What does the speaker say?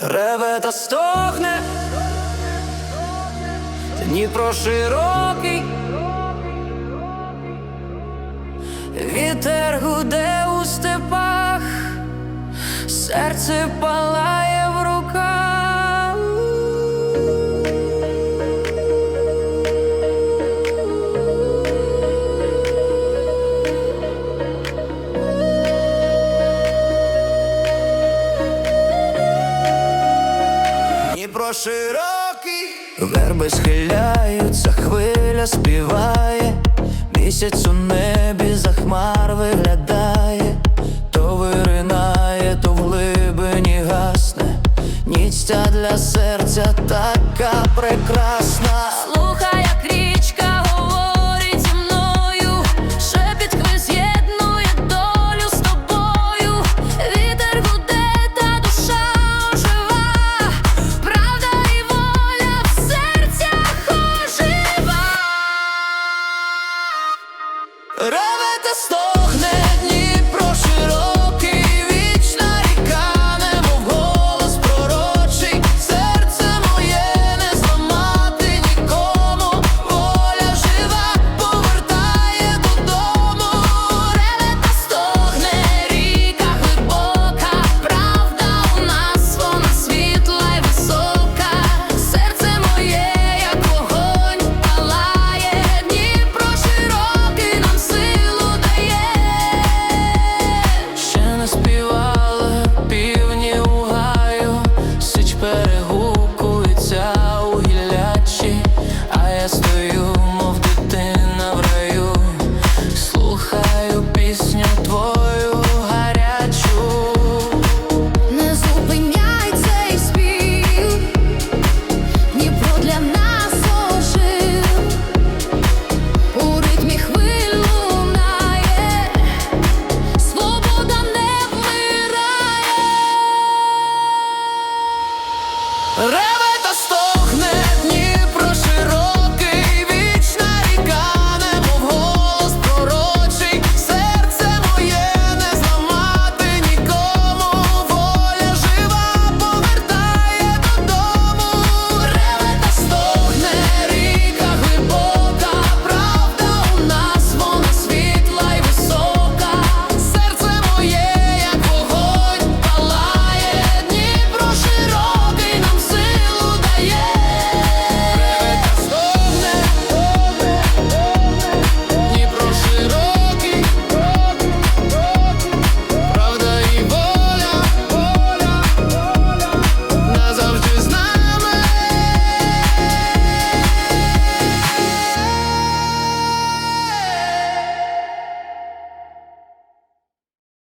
реве та стогне, Дніпро широкий, вітер гуде у степах, серце палає. Широкий, верби схиляються, хвиля співає, місяць у небі за хмар виглядає, то виринає, то в глибині гасне, Ніцця для серця така прекрасна.